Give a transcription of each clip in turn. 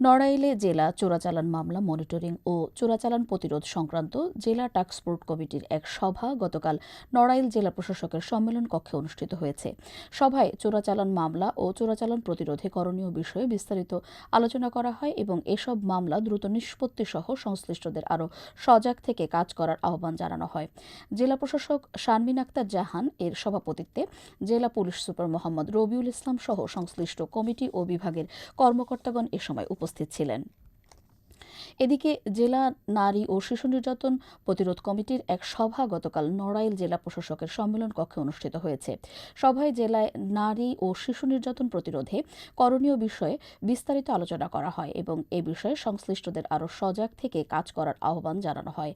নড়াইলে জেলা চোরাচালান মামলা মনিটরিং ও চোরাচালান প্রতিরোধ সংক্রান্ত জেলা টাস্কফোর্স কমিটির এক সভা গতকাল নড়াইল জেলা প্রশাসকের সম্মেলন কক্ষে অনুষ্ঠিত হয়েছে। সভায় চোরাচালান মামলা ও চোরাচালান প্রতিরোধে করণীয় বিষয়ে বিস্তারিত আলোচনা করা হয় এবং এসব মামলা দ্রুত নিষ্পত্তি সহ সংশ্লিষ্টদের আরও সজাগ থেকে কাজ করার আহ্বান জানানো হয়। জেলা প্রশাসক শারমিন আক্তার জাহান এর সভাপতিত্বে জেলা পুলিশ সুপার মোহাম্মদ রবিউল ইসলাম সহ সংশ্লিষ্ট কমিটি ও বিভাগের কর্মকর্তাগণ এ সময় উপস্থিত ছিলেন। এদিকে জেলা নারী ও শিশু নির্যাতন প্রতিরোধ কমিটির এক সভা গতকাল নড়াইল জেলা প্রশাসকের সম্মেলন কক্ষে অনুষ্ঠিত হয়েছে। সভায় জেলায় নারী ও শিশু নির্যাতন প্রতিরোধে করণীয় বিষয়ে বিস্তারিত আলোচনা করা হয় এবং এ বিষয়ে সংশ্লিষ্টদের আরও সজাগ থেকে কাজ করার আহ্বান জানানো হয়।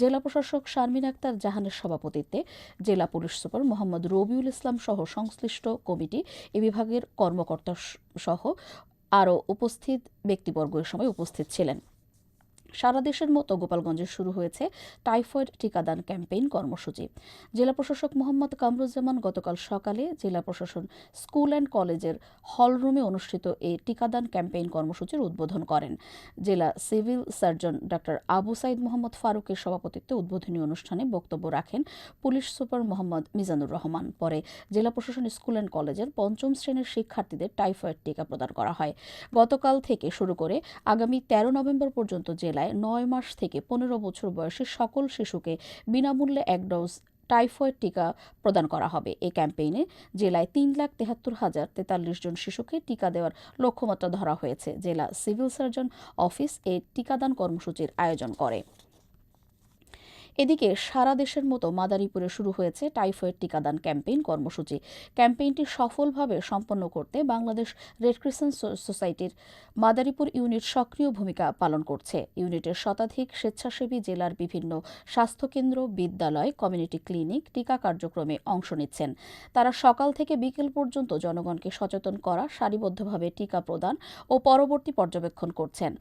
জেলা প্রশাসক শারমিন আক্তার জাহানের সভাপতিত্বে জেলা পুলিশ সুপার মোহাম্মদ রবিউল ইসলাম সহ সংশ্লিষ্ট কমিটি, এ বিভাগের কর্মকর্তা সহ আরও উপস্থিত ব্যক্তিবর্গ এ সময় উপস্থিত ছিলেন। সারা দেশের মতো গোপালগঞ্জে শুরু হয়েছে টাইফয়েড টিকাদান ক্যাম্পেইন কর্মসূচি। জেলা প্রশাসক মোহাম্মদ কামরুজ্জামান গতকাল সকালে জেলা প্রশাসন, স্কুল অ্যান্ড কলেজের হলরুমে অনুষ্ঠিত এই টিকাদান ক্যাম্পেইন কর্মসূচির উদ্বোধন করেন। জেলা civil surgeon doctor Abu Saeed Mohammad ফারুকের সভাপতিত্বে উদ্বোধনী অনুষ্ঠানে বক্তব্য রাখেন পুলিশ সুপার মোহাম্মদ মিজানুর রহমান। পরে জেলা প্রশাসন, স্কুল অ্যান্ড কলেজের পঞ্চম শ্রেণির শিক্ষার্থীদের টাইফয়েড টিকা প্রদান করা হয়। গতকাল থেকে শুরু করে আগামী তেরো নভেম্বর পর্যন্ত জেলায় নয় মাস থেকে পনেরো বছর বয়সী সকল শিশুকে বিনামূল্যে এক ডোজ টাইফয়েড টিকা প্রদান করা হবে। এ ক্যাম্পেইনে জেলায় তিন লাখ তেহাত্তর হাজার তেতাল্লিশ জন শিশুকে টিকা দেওয়ার লক্ষ্যমাত্রা ধরা হয়েছে। জেলা সিভিল সার্জন অফিস এ টিকাদান কর্মসূচির আয়োজন করে। এদিকে সারা দেশের মতো মাদারীপুরে শুরু হয়েছে টাইফয়েড টিকাদান ক্যাম্পেইন কর্মসূচি। ক্যাম্পেইনটি সফলভাবে সম্পন্ন করতে বাংলাদেশ রেড ক্রিসেন্ট সোসাইটির মাদারীপুর ইউনিট সক্রিয় ভূমিকা পালন করছে। ইউনিটের শতাধিক স্বেচ্ছাসেবী জেলার বিভিন্ন স্বাস্থ্যকেন্দ্র, বিদ্যালয়, কমিউনিটি ক্লিনিক টিকা কার্যক্রমে অংশ নিচ্ছেন। তারা সকাল থেকে বিকেল পর্যন্ত জনগণকে সচেতন করা, সারিবদ্ধভাবে টিকা প্রদান ও পরবর্তী পর্যবেক্ষণ করছেন।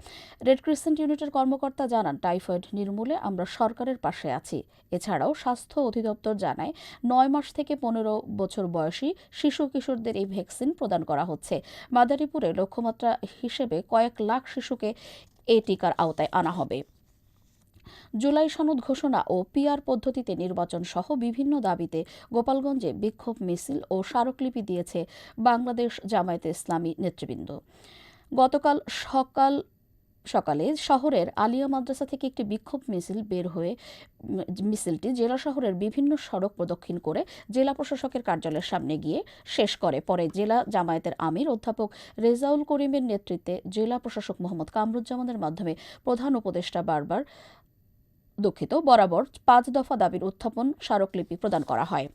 রেড ক্রিসেন্ট ইউনিটের কর্মকর্তা জানান, টাইফয়েড নির্মূলে আমরা সরকারের পাশে আছি। এছাড়াও স্বাস্থ্য অধিদপ্তর জানায়, নয় মাস থেকে পনেরো বছর বয়সী শিশু কিশোরদের এই ভ্যাকসিন প্রদান করা হচ্ছে। মাদারীপুরে লক্ষ্যমাত্রা হিসেবে কয়েক লাখ শিশুকে এই টিকার আওতায় আনা হবে। জুলাই সনদ ঘোষণা ও পিআর পদ্ধতিতে নির্বাচন সহ বিভিন্ন দাবিতে গোপালগঞ্জে বিক্ষোভ মিছিল ও স্মারকলিপি দিয়েছে বাংলাদেশ জামায়াতে ইসলামী নেতৃবৃন্দ। গতকাল সকাল সকালে শহরের আলিয়া মাদ্রাসা থেকে একটি বিক্ষোভ মিছিল বের হয়ে মিছিলটি জেলা শহরের বিভিন্ন সড়ক প্রদক্ষিণ করে জেলা প্রশাসকের কার্যালয়ের সামনে গিয়ে শেষ করে। পরে জেলা জামায়াতের আমির অধ্যাপক রেজাউল করিমের নেতৃত্বে জেলা প্রশাসক মোহাম্মদ কামরুজ্জামানের মাধ্যমে প্রধান উপদেষ্টা বারবার দুঃখিত, বরাবর পাঁচ দফা দাবির উত্থাপন স্মারকলিপি প্রদান করা হয়।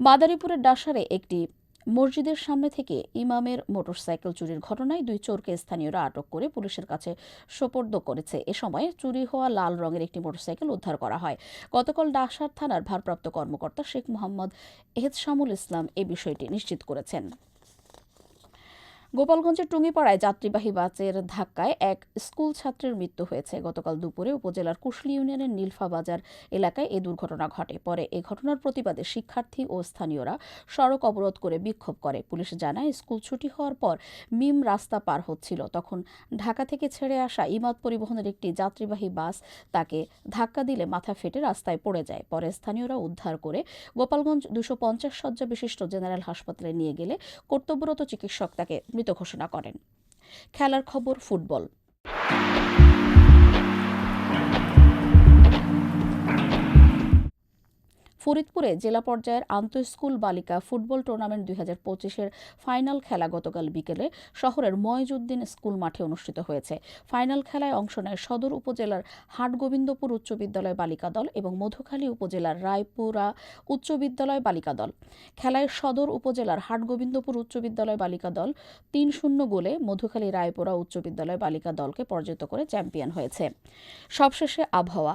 মাদারীপুরের ডাসারে একটি মসজিদের সামনে থেকে ইমামের মোটরসাইকেল চুরির ঘটনায় দুই চোরকে স্থানীয়রা আটক করে পুলিশের কাছে সোপর্দ করেছে। এ সময় চুরি হওয়া লাল রঙের একটি মোটরসাইকেল উদ্ধার করা হয়। গতকাল ডাকসার থানার ভারপ্রাপ্ত কর্মকর্তা শেখ মোহাম্মদ এহেদশামুল ইসলাম এ বিষয়টি নিশ্চিত করেছেন। গোপালগঞ্জের টুঙ্গিপাড়ায় যাত্রীবাহী বাসের ধাক্কায় এক স্কুল ছাত্রের মৃত্যু হয়েছে। গতকাল দুপুরে উপজেলার কুশলী ইউনিয়নের নীলফা বাজার এলাকায় এ দুর্ঘটনা ঘটে। পরে এ ঘটনার প্রতিবাদে শিক্ষার্থী ও স্থানীয়রা সড়ক অবরোধ করে বিক্ষোভ করে। পুলিশ জানায়, স্কুল ছুটি হওয়ার পর মিম রাস্তা পার হচ্ছিল। তখন ঢাকা থেকে ছেড়ে আসা ইমাদ পরিবহনের একটি যাত্রীবাহী বাস তাকে ধাক্কা দিলে মাথা ফেটে রাস্তায় পড়ে যায়। পরে স্থানীয়রা উদ্ধার করে গোপালগঞ্জ দুশো পঞ্চাশ শয্যা বিশিষ্ট জেনারেল হাসপাতালে নিয়ে গেলে কর্তব্যরত চিকিৎসক তাকে মৃত ঘোষণা করেন। খেলার খবর ফুটবল। ফরিদপুরে জেলা পর্যায়ের আন্তঃস্কুল বালিকা ফুটবল টুর্নামেন্ট দুই হাজার পঁচিশের ফাইনাল খেলা গতকাল বিকেলে শহরের ময়জুদ্দিন স্কুল মাঠে অনুষ্ঠিত হয়েছে। ফাইনাল খেলায় অংশ নেয় সদর উপজেলার হাটগোবিন্দপুর উচ্চ বিদ্যালয় বালিকা দল এবং মধুখালী উপজেলার রায়পুরা উচ্চ বিদ্যালয় বালিকা দল। খেলায় সদর উপজেলার হাটগোবিন্দপুর উচ্চ বিদ্যালয় বালিকা দল তিন শূন্য গোলে মধুখালী রায়পুরা উচ্চ বিদ্যালয় বালিকা দলকে পরাজিত করে চ্যাম্পিয়ন হয়েছে। সবশেষে আবহাওয়া।